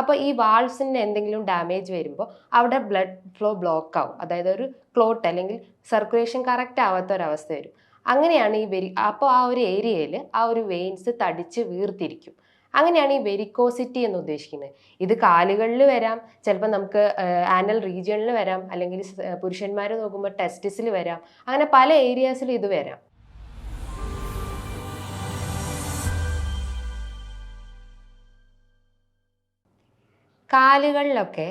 അപ്പോൾ ഈ വാൾസിന് എന്തെങ്കിലും ഡാമേജ് വരുമ്പോൾ അവിടെ ബ്ലഡ് ഫ്ലോ ബ്ലോക്ക് ആവും. അതായത് ഒരു ക്ലോട്ട് അല്ലെങ്കിൽ സർക്കുലേഷൻ കറക്റ്റ് ആവാത്ത ഒരവസ്ഥ വരും. അങ്ങനെയാണ് ഈ വെരി അപ്പോൾ ആ ഒരു ഏരിയയിൽ ആ ഒരു വെയിൻസ് തടിച്ച് വീർത്തിരിക്കും. അങ്ങനെയാണ് ഈ വെരിക്കോസിറ്റി എന്ന് ഉദ്ദേശിക്കുന്നത്. ഇത് കാലുകളിൽ വരാം ചിലപ്പോൾ നമുക്ക് ആനൽ റീജിയണിൽ വരാം അല്ലെങ്കിൽ പുരുഷന്മാർ നോക്കുമ്പോൾ ടെസ്റ്റിസിൽ വരാം. അങ്ങനെ പല ഏരിയാസിലും ഇത് വരാം. കാലുകളിലൊക്കെ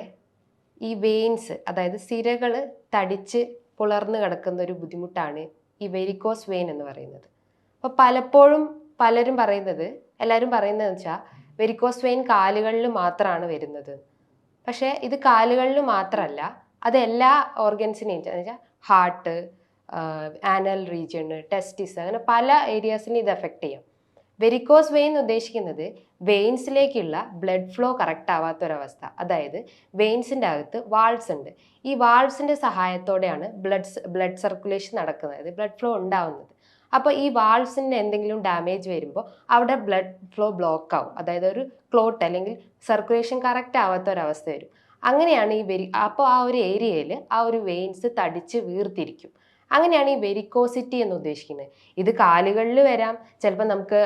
ഈ വെയിൻസ് അതായത് സിരകൾ തടിച്ച് പുളർന്ന് കിടക്കുന്ന ഒരു ബുദ്ധിമുട്ടാണ് ഈ വെരിക്കോസ് വെയിൻ എന്ന് പറയുന്നത്. അപ്പോൾ പലപ്പോഴും പലരും പറയുന്നത് എല്ലാവരും പറയുന്നത് വെച്ചാൽ വെരിക്കോസ് വെയിൻ കാലുകളിൽ മാത്രമാണ് വരുന്നത്. പക്ഷേ ഇത് കാലുകളിൽ മാത്രമല്ല അത് എല്ലാ ഓർഗൻസിനെയും വെച്ചാൽ ഹാർട്ട് ആനൽ റീജിയണ് ടെസ്റ്റിസ് അങ്ങനെ പല ഏരിയാസിനും ഇത് എഫക്റ്റ് ചെയ്യും. വെരിക്കോസ് വെയിൻ ഉദ്ദേശിക്കുന്നത് വെയിൻസിലേക്കുള്ള ബ്ലഡ് ഫ്ലോ കറക്റ്റ് ആവാത്തൊരവസ്ഥ. അതായത് വെയിൻസിന്റെ അകത്ത് വാൾസ് ഉണ്ട്. ഈ വാൾസിന്റെ സഹായത്തോടെയാണ് ബ്ലഡ് ബ്ലഡ് സർക്കുലേഷൻ നടക്കുന്നത്. ബ്ലഡ് ഫ്ലോ ഉണ്ടാവുന്നത്. അപ്പോൾ ഈ വാൾസിന്റെ എന്തെങ്കിലും ഡാമേജ് വരുമ്പോൾ അവിടെ ബ്ലഡ് ഫ്ലോ ബ്ലോക്ക് ആവും. അതായത് ഒരു ക്ലോട്ട് അല്ലെങ്കിൽ സർക്കുലേഷൻ കറക്റ്റ് ആവാത്ത ഒരവസ്ഥ വരും. അങ്ങനെയാണ് ഈ വെരി അപ്പോൾ ആ ഒരു ഏരിയയിൽ ആ ഒരു വെയിൻസ് തടിച്ച് വീർത്തിരിക്കും. അങ്ങനെയാണ് ഈ വെരിക്കോസിറ്റി എന്ന് ഉദ്ദേശിക്കുന്നത്. ഇത് കാലുകളിൽ വരാം ചിലപ്പോൾ നമുക്ക്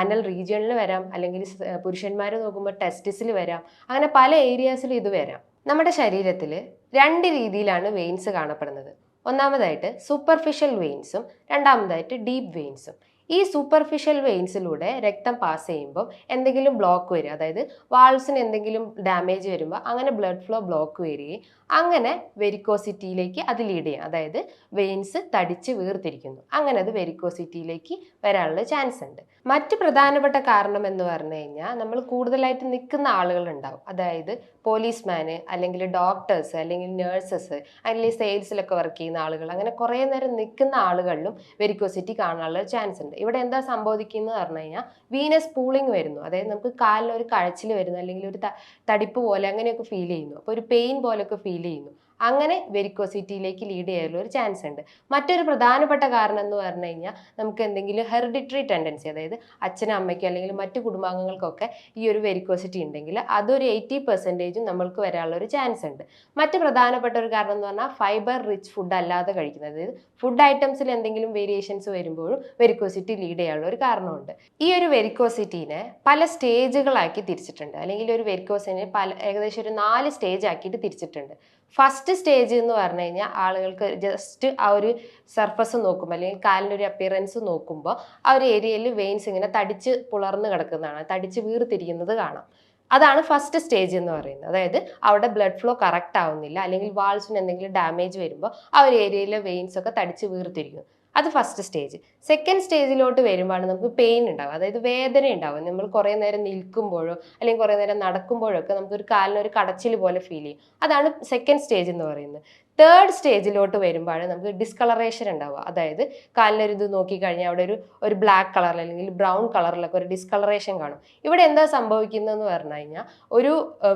ആനൽ റീജിയണിൽ വരാം അല്ലെങ്കിൽ പുരുഷന്മാർ നോക്കുമ്പോൾ ടെസ്റ്റിസിൽ വരാം. അങ്ങനെ പല ഏരിയാസിലും ഇത് വരാം. നമ്മുടെ ശരീരത്തിൽ രണ്ട് രീതിയിലാണ് വെയിൻസ് കാണപ്പെടുന്നത്. ഒന്നാമതായിട്ട് സൂപ്പർഫിഷ്യൽ വെയിൻസും രണ്ടാമതായിട്ട് ഡീപ്പ് വെയിൻസും ഈ സൂപ്പർഫിഷ്യൽ വെയിൻസിലൂടെ രക്തം പാസ് ചെയ്യുമ്പോൾ എന്തെങ്കിലും ബ്ലോക്ക് വരിക അതായത് വാൾസിന് എന്തെങ്കിലും ഡാമേജ് വരുമ്പോൾ അങ്ങനെ ബ്ലഡ് ഫ്ലോ ബ്ലോക്ക് വരികയും അങ്ങനെ വെരിക്കോസിറ്റിയിലേക്ക് അത് ലീഡ് ചെയ്യാം. അതായത് വെയിൻസ് തടിച്ച് വീർത്തിരിക്കുന്നു. അങ്ങനെ അത് വെരിക്കോസിറ്റിയിലേക്ക് വരാനുള്ള ചാൻസ് ഉണ്ട്. മറ്റ് പ്രധാനപ്പെട്ട കാരണം എന്ന് പറഞ്ഞു കഴിഞ്ഞാൽ നമ്മൾ കൂടുതലായിട്ട് നിൽക്കുന്ന ആളുകൾ ഉണ്ടാവും അതായത് പോലീസ്മാന് അല്ലെങ്കിൽ ഡോക്ടേഴ്സ് അല്ലെങ്കിൽ നേഴ്സസ് അല്ലെങ്കിൽ സെയിൽസിലൊക്കെ വർക്ക് ചെയ്യുന്ന ആളുകൾ അങ്ങനെ കുറേ നേരം നിൽക്കുന്ന ആളുകളിലും വെരിക്കോസിറ്റി കാണാനുള്ള ചാൻസ് ഉണ്ട്. ഇവിടെ എന്താ സംഭവിക്കുന്നത് പറഞ്ഞു കഴിഞ്ഞാൽ വീനസ് പൂളിങ് വരുന്നു. അതായത് നമുക്ക് കാലിൽ ഒരു കഴച്ചിൽ വരുന്നു അല്ലെങ്കിൽ ഒരു തടിപ്പ് പോലെ അങ്ങനെയൊക്കെ ഫീൽ ചെയ്യുന്നു. അപ്പോൾ ഒരു പെയിൻ പോലെയൊക്കെ ഫീൽ ചെയ്യുന്നു. അങ്ങനെ വെരിക്കോസിറ്റിയിലേക്ക് ലീഡ് ചെയ്യാനുള്ള ഒരു ചാൻസ് ഉണ്ട്. മറ്റൊരു പ്രധാനപ്പെട്ട കാരണം എന്ന് പറഞ്ഞു കഴിഞ്ഞാൽ നമുക്ക് എന്തെങ്കിലും ഹെറിഡിറ്ററി ടെൻഡൻസി അതായത് അച്ഛനും അമ്മയ്ക്കും അല്ലെങ്കിൽ മറ്റു കുടുംബാംഗങ്ങൾക്കൊക്കെ ഈ ഒരു വെരിക്കോസിറ്റി ഉണ്ടെങ്കിൽ അതൊരു എയ്റ്റി പെർസെന്റേജും നമ്മൾക്ക് വരാനുള്ള ഒരു ചാൻസ് ഉണ്ട്. മറ്റ് പ്രധാനപ്പെട്ട ഒരു കാരണം എന്ന് പറഞ്ഞാൽ ഫൈബർ റിച്ച് ഫുഡ് അല്ലാതെ കഴിക്കുന്നത്. അതായത് ഫുഡ് ഐറ്റംസിൽ എന്തെങ്കിലും വേരിയേഷൻസ് വരുമ്പോഴും വെരിക്കോസിറ്റി ലീഡ് ചെയ്യാനുള്ള ഒരു കാരണമുണ്ട്. ഈ ഒരു വെരിക്കോസിറ്റീനെ പല സ്റ്റേജുകളാക്കി തിരിച്ചിട്ടുണ്ട്. അല്ലെങ്കിൽ ഒരു വെരിക്കോസിനെ പല ഏകദേശം ഒരു നാല് സ്റ്റേജ് ആക്കിയിട്ട് തിരിച്ചിട്ടുണ്ട്. ഫസ്റ്റ് സ്റ്റേജ് എന്ന് പറഞ്ഞു കഴിഞ്ഞാൽ ആളുകൾക്ക് ജസ്റ്റ് ആ ഒരു സർഫസ് നോക്കുമ്പോൾ അല്ലെങ്കിൽ കാലിന്റെ ഒരു അപ്പിയറൻസ് നോക്കുമ്പോൾ ആ ഒരു ഏരിയയിൽ വെയിൻസ് ഇങ്ങനെ തടിച്ച് പുളർന്ന് കിടക്കുന്നതാണ്. തടിച്ച് വീർത്തിരിക്കുന്നത് കാണാം. അതാണ് ഫസ്റ്റ് സ്റ്റേജ് എന്ന് പറയുന്നത്. അതായത് അവിടെ ബ്ലഡ് ഫ്ലോ കറക്റ്റ് ആവുന്നില്ല. അല്ലെങ്കിൽ വാൾസിന് എന്തെങ്കിലും ഡാമേജ് വരുമ്പോൾ ആ ഒരു ഏരിയയിലെ വെയിൻസ് ഒക്കെ തടിച്ച് വീർത്തിരിക്കും. അത് ഫസ്റ്റ് സ്റ്റേജ് സെക്കൻഡ് സ്റ്റേജിലോട്ട് വരുമ്പോഴാണ് നമുക്ക് പെയിൻ ഉണ്ടാവും അതായത് വേദന ഉണ്ടാവും നമ്മൾ കുറേ നേരം നിൽക്കുമ്പോഴോ അല്ലെങ്കിൽ കുറേ നേരം നടക്കുമ്പോഴോ ഒക്കെ നമുക്കൊരു കാലിനൊരു കടച്ചിൽ പോലെ ഫീൽ ചെയ്യും. അതാണ് സെക്കൻഡ് സ്റ്റേജ് എന്ന് പറയുന്നത്. തേർഡ് സ്റ്റേജിലോട്ട് വരുമ്പോഴാണ് നമുക്ക് ഡിസ്കളറേഷൻ ഉണ്ടാവുക. അതായത് കാലിനൊരു ഇത് നോക്കിക്കഴിഞ്ഞാൽ അവിടെ ഒരു ഒരു ബ്ലാക്ക് കളറിൽ അല്ലെങ്കിൽ ബ്രൗൺ കളറിലൊക്കെ ഒരു ഡിസ്കളറേഷൻ കാണും. ഇവിടെ എന്താ സംഭവിക്കുന്നതെന്ന് പറഞ്ഞു കഴിഞ്ഞാൽ ഒരു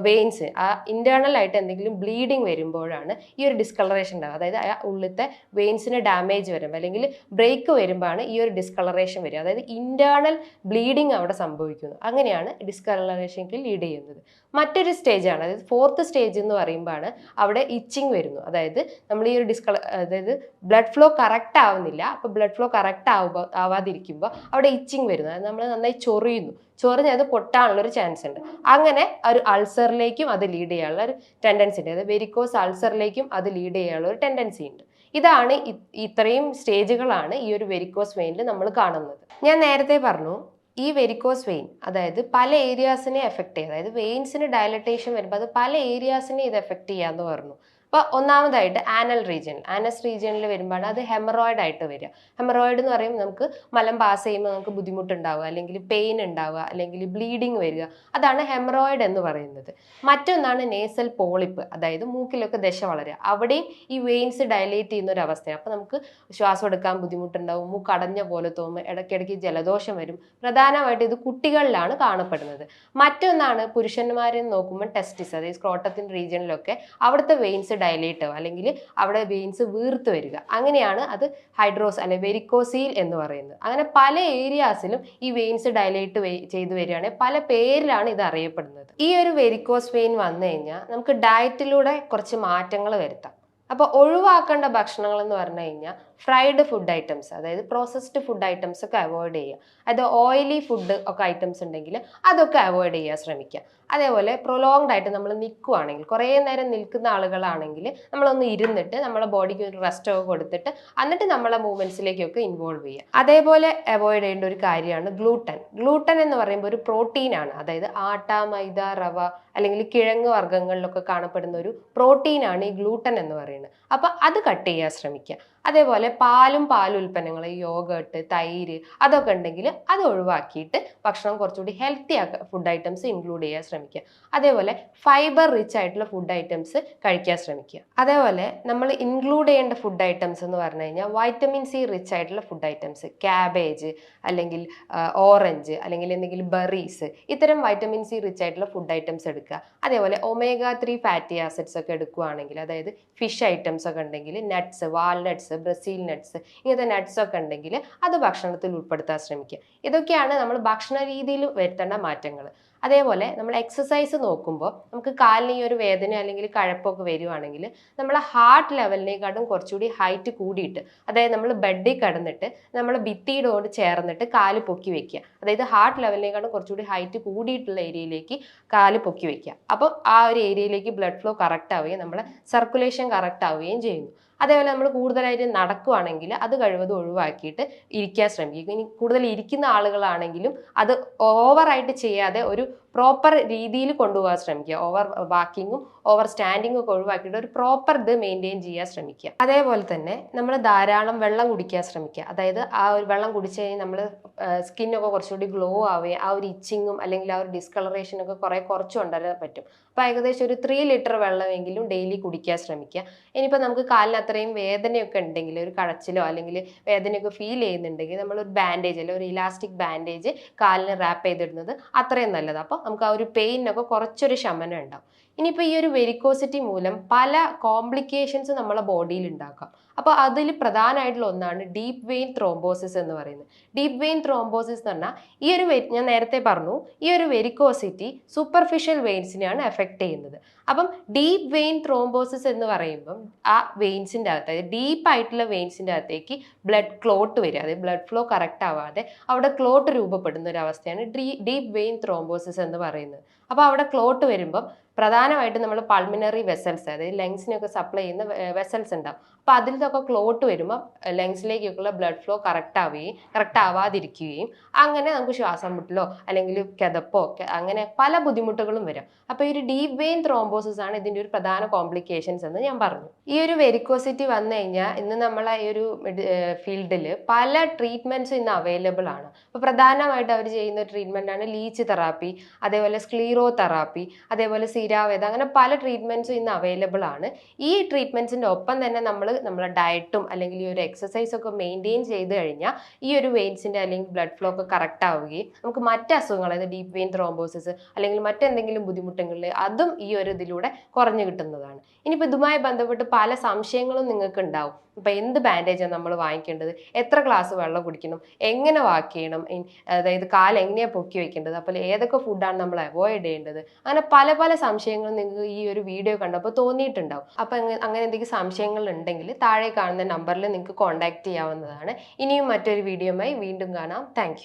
വെയിൻസ് ആ ഇന്റേണൽ ആയിട്ട് എന്തെങ്കിലും ബ്ലീഡിങ് വരുമ്പോഴാണ് ഈ ഒരു ഡിസ്കളറേഷൻ ഉണ്ടാവുക. അതായത് ആ ഉള്ളിലത്തെ വെയിൻസിന് ഡാമേജ് വരുമ്പോൾ അല്ലെങ്കിൽ ബ്രേക്ക് വരുമ്പോഴാണ് ഈ ഒരു ഡിസ്കളറേഷൻ വരിക. അതായത് ഇന്റേർണൽ ബ്ലീഡിങ് അവിടെ സംഭവിക്കുന്നു. അങ്ങനെയാണ് ഡിസ്കളറേഷനിലേക്ക് ലീഡ് ചെയ്യുന്നത്. മറ്റൊരു സ്റ്റേജാണ് അതായത് ഫോർത്ത് സ്റ്റേജ് എന്ന് പറയുമ്പോഴാണ് അവിടെ ഇച്ചിങ് വരുന്നു. അതായത് നമ്മൾ ഈ ഒരു ഡിസ്കള അതായത് ബ്ലഡ് ഫ്ലോ കറക്റ്റ് ആവുന്നില്ല. അപ്പോൾ ബ്ലഡ് ഫ്ലോ കറക്റ്റ് ആവുമ്പോൾ ആവാതിരിക്കുമ്പോൾ അവിടെ ഇച്ചിങ് വരുന്നു. അത് നമ്മൾ നന്നായി ചൊറിയുന്നു. ചൊറിഞ്ഞ് അത് പൊട്ടാനുള്ള ഒരു ചാൻസ് ഉണ്ട്. അങ്ങനെ ഒരു അൾസറിലേക്കും അത് ലീഡ് ചെയ്യാനുള്ള ഒരു ടെൻഡൻസി ഉണ്ട്. അതായത് വെരിക്കോസ് അൾസറിലേക്കും അത് ലീഡ് ചെയ്യാനുള്ള ഒരു ടെൻഡൻസി ഉണ്ട്. ഇതാണ് ഇത്രയും സ്റ്റേജുകളാണ് ഈ ഒരു വെരിക്കോസ് വെയിനിൽ നമ്മൾ കാണുന്നത്. ഞാൻ നേരത്തെ പറഞ്ഞു ഈ വെരിക്കോസ് വെയിൻ അതായത് പല ഏരിയാസിനെ എഫക്ട് ചെയ്യുക അതായത് വെയിൻസിന് ഡയലറ്റേഷൻ വരുമ്പോൾ അത് പല ഏരിയാസിനെ ഇത് എഫക്ട് ചെയ്യാന്ന് പറഞ്ഞു. അപ്പോൾ ഒന്നാമതായിട്ട് ആനൽ റീജിയൻ. ആനസ് റീജിയനിൽ വരുമ്പോഴാണ് അത് ഹെമറോയിഡ് ആയിട്ട് വരിക. ഹെമറോയിഡ് എന്ന് പറയുമ്പോൾ നമുക്ക് മലം പാസ് ചെയ്യുമ്പോൾ നമുക്ക് ബുദ്ധിമുട്ടുണ്ടാവുക അല്ലെങ്കിൽ പെയിൻ ഉണ്ടാവുക അല്ലെങ്കിൽ ബ്ലീഡിങ് വരിക. അതാണ് ഹെമറോയിഡ് എന്ന് പറയുന്നത്. മറ്റൊന്നാണ് നേസൽ പോളിപ്പ് അതായത് മൂക്കിലൊക്കെ ദശ വളരുക. അവിടെയും ഈ വെയിൻസ് ഡയലേറ്റ് ചെയ്യുന്ന ഒരു അവസ്ഥയാണ്. അപ്പോൾ നമുക്ക് ശ്വാസം എടുക്കാൻ ബുദ്ധിമുട്ടുണ്ടാവും മൂക്ക് അടഞ്ഞ പോലെ തോന്നും ഇടയ്ക്കിടയ്ക്ക് ജലദോഷം വരും. പ്രധാനമായിട്ട് ഇത് കുട്ടികളിലാണ് കാണപ്പെടുന്നത്. മറ്റൊന്നാണ് പുരുഷന്മാരെ നോക്കുമ്പോൾ ടെസ്റ്റിസ് അതായത് സ്ക്രോട്ടത്തിൻ റീജിയനിലൊക്കെ അവിടുത്തെ വെയിൻസ് ഡയലേറ്റ് അല്ലെങ്കിൽ അവിടെ വെയിൻസ് വീർത്ത് വരിക. അങ്ങനെയാണ് അത് ഹൈഡ്രോസ് അല്ലെ വെരിക്കോസീൽ എന്ന് പറയുന്നത്. അങ്ങനെ പല ഏരിയാസിലും ഈ വെയിൻസ് ഡയലേറ്റ് ചെയ്തു വരികയാണെങ്കിൽ പല പേരിലാണ് ഇത് അറിയപ്പെടുന്നത്. ഈ ഒരു വെരിക്കോസ് വെയിൻ വന്നു കഴിഞ്ഞാൽ നമുക്ക് ഡയറ്റിലൂടെ കുറച്ച് മാറ്റങ്ങൾ വരുത്താം. അപ്പോൾ ഒഴിവാക്കേണ്ട ഭക്ഷണങ്ങൾ എന്ന് പറഞ്ഞു കഴിഞ്ഞാൽ ഫ്രൈഡ് ഫുഡ് ഐറ്റംസ് അതായത് പ്രോസസ്ഡ് ഫുഡ് ഐറ്റംസ് ഒക്കെ അവോയ്ഡ് ചെയ്യുക. അത് ഓയിലി ഫുഡ് ഒക്കെ ഐറ്റംസ് ഉണ്ടെങ്കിൽ അതൊക്കെ അവോയ്ഡ് ചെയ്യാൻ ശ്രമിക്കുക. അതേപോലെ പ്രൊലോങ്ഡ് ആയിട്ട് നമ്മൾ നിൽക്കുവാണെങ്കിൽ കുറേ നേരം നിൽക്കുന്ന ആളുകളാണെങ്കിൽ നമ്മളൊന്ന് ഇരുന്നിട്ട് നമ്മളെ ബോഡിക്ക് ഒരു റെസ്റ്റ് ഒക്കെ കൊടുത്തിട്ട് എന്നിട്ട് നമ്മളെ മൂവ്മെന്റ്സിലേക്കൊക്കെ ഇൻവോൾവ് ചെയ്യുക. അതേപോലെ അവോയ്ഡ് ചെയ്യേണ്ട ഒരു കാര്യമാണ് ഗ്ലൂട്ടൻ ഗ്ലൂട്ടൻ എന്ന് പറയുമ്പോൾ ഒരു പ്രോട്ടീനാണ് അതായത് ആട്ട മൈദ റവ അല്ലെങ്കിൽ കിഴങ്ങ് വർഗങ്ങളിലൊക്കെ കാണപ്പെടുന്ന ഒരു പ്രോട്ടീനാണ് ഈ ഗ്ലൂട്ടൻ എന്ന് പറയുന്നത്. അപ്പോൾ അത് കട്ട് ചെയ്യാൻ ശ്രമിക്കുക. അതേപോലെ പാലും പാലുൽപ്പന്നങ്ങൾ യോഗട്ട് തൈര് അതൊക്കെ ഉണ്ടെങ്കിൽ അത് ഒഴിവാക്കിയിട്ട് ഭക്ഷണം കുറച്ചുകൂടി ഹെൽത്തി ആക്കുക ഫുഡ് ഐറ്റംസ് ഇൻക്ലൂഡ് ചെയ്യാൻ ശ്രമിക്കുക. അതേപോലെ ഫൈബർ റിച്ച് ആയിട്ടുള്ള ഫുഡ് ഐറ്റംസ് കഴിക്കാൻ ശ്രമിക്കുക. അതേപോലെ നമ്മൾ ഇൻക്ലൂഡ് ചെയ്യേണ്ട ഫുഡ് ഐറ്റംസ് എന്ന് പറഞ്ഞു കഴിഞ്ഞാൽ വൈറ്റമിൻ സി റിച്ച് ആയിട്ടുള്ള ഫുഡ് ഐറ്റംസ് ക്യാബേജ് അല്ലെങ്കിൽ ഓറഞ്ച് അല്ലെങ്കിൽ എന്തെങ്കിലും ബെറീസ് ഇത്തരം വൈറ്റമിൻ സി റിച്ച് ആയിട്ടുള്ള ഫുഡ് ഐറ്റംസ് എടുക്കുക. അതേപോലെ ഒമേഗ ത്രീ ഫാറ്റി ആസിഡ്സ് ഒക്കെ എടുക്കുകയാണെങ്കിൽ അതായത് ഫിഷ് ഐറ്റംസ് ഒക്കെ ഉണ്ടെങ്കിൽ നട്ട്സ് വാൾനട്ട്സ് ബ്രസീൽ നട്ട്സ് ഇങ്ങനത്തെ നട്ട്സ് ഒക്കെ ഉണ്ടെങ്കിൽ അത് ഭക്ഷണത്തിൽ ഉൾപ്പെടുത്താൻ ശ്രമിക്കുക. ഇതൊക്കെയാണ് നമ്മൾ ഭക്ഷണ രീതിയിൽ വരുത്തേണ്ട മാറ്റങ്ങൾ. അതേപോലെ നമ്മൾ എക്സസൈസ് നോക്കുമ്പോൾ നമുക്ക് കാലിന് ഈ ഒരു വേദന അല്ലെങ്കിൽ കഴപ്പൊക്കെ വരുവാണെങ്കിൽ നമ്മളെ ഹാർട്ട് ലെവലിനെക്കാട്ടും കുറച്ചുകൂടി ഹൈറ്റ് കൂടിയിട്ട് അതായത് നമ്മൾ ബെഡിൽ കിടന്നിട്ട് നമ്മൾ ഭിത്തിയിടോട് ചേർന്നിട്ട് കാൽ പൊക്കി വെക്കുക. അതായത് ഹാർട്ട് ലെവലിനെക്കാട്ടും കുറച്ചുകൂടി ഹൈറ്റ് കൂടിയിട്ടുള്ള ഏരിയയിലേക്ക് കാൽ പൊക്കി വെക്കുക. അപ്പോൾ ആ ഒരു ഏരിയയിലേക്ക് ബ്ലഡ് ഫ്ലോ കറക്റ്റ് ആവുകയും നമ്മളെ സർക്കുലേഷൻ കറക്റ്റ് ആവുകയും ചെയ്യുന്നു. അതേപോലെ നമ്മൾ കൂടുതലായിട്ട് നടക്കുവാണെങ്കിൽ അത് കഴിവതും ഒഴിവാക്കിയിട്ട് ഇരിക്കാൻ ശ്രമിക്കുക ഇനി കൂടുതൽ ഇരിക്കുന്ന ആളുകളാണെങ്കിലും അത് ഓവറായിട്ട് ചെയ്യാതെ ഒരു പ്രോപ്പർ രീതിയിൽ കൊണ്ടുപോകാൻ ശ്രമിക്കുക. ഓവർ വാക്കിങ്ങും ഓവർ സ്റ്റാൻഡിങ്ങും ഒക്കെ ഒഴിവാക്കിയിട്ട് ഒരു പ്രോപ്പർ ഇത് മെയിന്റെയിൻ ചെയ്യാൻ ശ്രമിക്കുക. അതേപോലെ തന്നെ നമ്മൾ ധാരാളം വെള്ളം കുടിക്കാൻ ശ്രമിക്കുക. അതായത് ആ ഒരു വെള്ളം കുടിച്ചു കഴിഞ്ഞാൽ നമ്മൾ സ്കിന്നൊക്കെ കുറച്ചുകൂടി ഗ്ലോ ആവുകയും ആ ഒരു ഇച്ചിങ്ങും അല്ലെങ്കിൽ ആ ഒരു ഡിസ്കളറേഷനൊക്കെ കുറേ കുറച്ച് കൊണ്ടുവരാൻ പറ്റും. അപ്പോൾ ഏകദേശം ഒരു ത്രീ ലിറ്റർ വെള്ളമെങ്കിലും ഡെയിലി കുടിക്കാൻ ശ്രമിക്കുക. ഇനിയിപ്പോൾ നമുക്ക് കാലിന് അത്രയും വേദനയൊക്കെ ഉണ്ടെങ്കിൽ ഒരു കടച്ചിലോ അല്ലെങ്കിൽ വേദനയൊക്കെ ഫീൽ ചെയ്യുന്നുണ്ടെങ്കിൽ നമ്മൾ ഒരു ബാൻഡേജ് അല്ലെങ്കിൽ ഒരു ഇലാസ്റ്റിക് ബാൻഡേജ് കാലിന് റാപ്പ് ചെയ്തിടുന്നത് അത്രയും നല്ലത്. അപ്പോൾ നമുക്ക് ആ ഒരു പെയിനൊക്കെ കുറച്ചൊരു ശമനം ഉണ്ടാവും. ഇനിയിപ്പോൾ ഈ ഒരു വെരിക്കോസിറ്റി മൂലം പല കോംപ്ലിക്കേഷൻസ് നമ്മളെ ബോഡിയിൽ ഉണ്ടാക്കാം അപ്പോൾ അതിൽ പ്രധാനമായിട്ടുള്ള ഒന്നാണ് ഡീപ്പ് വെയിൻ ത്രോംബോസിസ് എന്ന് പറയുന്നത്. ഡീപ്പ് വെയിൻ ത്രോംബോസിസ് എന്ന് പറഞ്ഞാൽ ഈ ഒരു ഞാൻ നേരത്തെ പറഞ്ഞു ഈ ഒരു വെരിക്കോസിറ്റി സൂപ്പർഫിഷ്യൽ വെയിൻസിനെയാണ് എഫക്റ്റ് ചെയ്യുന്നത്. അപ്പം ഡീപ്പ് വെയിൻ ത്രോംബോസിസ് എന്ന് പറയുമ്പം ആ വെയിൻസിന്റെ അകത്ത് അതായത് ഡീപ്പായിട്ടുള്ള വെയിൻസിന്റെ അകത്തേക്ക് ബ്ലഡ് ക്ലോട്ട് വരിക അതായത് ബ്ലഡ് ഫ്ലോ കറക്റ്റ് ആവാതെ അവിടെ ക്ലോട്ട് രൂപപ്പെടുന്ന ഒരു അവസ്ഥയാണ് ഡീപ്പ് വെയിൻ ത്രോംബോസിസ് എന്ന് പറയുന്നത്. അപ്പോൾ അവിടെ ക്ലോട്ട് വരുമ്പം പ്രധാനമായിട്ടും നമ്മൾ പൾമിനറി വെസൽസ് അതായത് ലങ്സിനൊക്കെ സപ്ലൈ ചെയ്യുന്ന വെസൽസ് ഉണ്ടാവും. അപ്പോൾ അതിൽ നിന്നൊക്കെ ക്ലോട്ട് വരുമ്പോൾ ലങ്സിലേക്കൊക്കെയുള്ള ബ്ലഡ് ഫ്ലോ കറക്റ്റ് ആവുകയും കറക്റ്റ് ആവാതിരിക്കുകയും അങ്ങനെ നമുക്ക് ശ്വാസം മുട്ടലോ അല്ലെങ്കിൽ കിതപ്പോ അങ്ങനെ പല ബുദ്ധിമുട്ടുകളും വരും. അപ്പോൾ ഈ ഒരു ഡീപ്പ് വെയിൻ ത്രോംബോസിസ് ആണ് ഇതിന്റെ ഒരു പ്രധാന കോംപ്ലിക്കേഷൻസ് എന്ന് ഞാൻ പറഞ്ഞു. ഈ ഒരു വെരിക്കോസിറ്റി വന്നു കഴിഞ്ഞാൽ ഇന്ന് നമ്മളെ ഈ ഒരു ഫീൽഡിൽ പല ട്രീറ്റ്മെന്റ്സും ഇന്ന് അവൈലബിൾ ആണ്. അപ്പോൾ പ്രധാനമായിട്ട് അവർ ചെയ്യുന്ന ട്രീറ്റ്മെന്റ് ആണ് ലീച്ച് തെറാപ്പി അതേപോലെ സ്ക്ലീറോ തെറാപ്പി അതേപോലെ സിരാവേദ അങ്ങനെ പല ട്രീറ്റ്മെന്റ്സും ഇന്ന് അവൈലബിൾ ആണ്. ഈ ട്രീറ്റ്മെന്റ്സിന്റെ ഒപ്പം തന്നെ നമ്മൾ നമ്മളെ ഡയറ്റും അല്ലെങ്കിൽ ഈ ഒരു എക്സസൈസൊക്കെ മെയിന്റെയിൻ ചെയ്ത് കഴിഞ്ഞാൽ ഈ ഒരു വെയിൻസിന്റെ അല്ലെങ്കിൽ ബ്ലഡ് ഫ്ലോ ഒക്കെ കറക്റ്റ് ആവുകയും നമുക്ക് മറ്റ് അസുഖങ്ങൾ അതായത് ഡീപ്പ് വെയിൻ ത്രോംബോസിസ് അല്ലെങ്കിൽ മറ്റെന്തെങ്കിലും ബുദ്ധിമുട്ടുകളിൽ അതും ഈ ഒരു ഇതിലൂടെ കുറഞ്ഞു കിട്ടുന്നതാണ്. ഇനിയിപ്പോൾ ഇതുമായി ബന്ധപ്പെട്ട് പല സംശയങ്ങളും നിങ്ങൾക്ക് ഉണ്ടാവും ഇപ്പം എന്ത് ബാൻഡേജാണ് നമ്മൾ വാങ്ങിക്കേണ്ടത്? എത്ര ഗ്ലാസ് വെള്ളം കുടിക്കണം? എങ്ങനെ വാക്ക് ചെയ്യണം? അതായത് കാൽ എങ്ങനെയാണ് പൊക്കി വെക്കേണ്ടത്? അപ്പോൾ ഏതൊക്കെ ഫുഡാണ് നമ്മൾ അവോയ്ഡ് ചെയ്യേണ്ടത്? അങ്ങനെ പല പല സംശയങ്ങൾ നിങ്ങൾക്ക് ഈ ഒരു വീഡിയോ കണ്ടപ്പോൾ തോന്നിയിട്ടുണ്ടാവും. അപ്പം അങ്ങനെ എന്തെങ്കിലും സംശയങ്ങൾ ഉണ്ടെങ്കിൽ താഴെ കാണുന്ന നമ്പറിൽ നിങ്ങൾക്ക് കോൺടാക്റ്റ് ചെയ്യാവുന്നതാണ്. ഇനിയും മറ്റൊരു വീഡിയോയുമായി വീണ്ടും കാണാം. താങ്ക്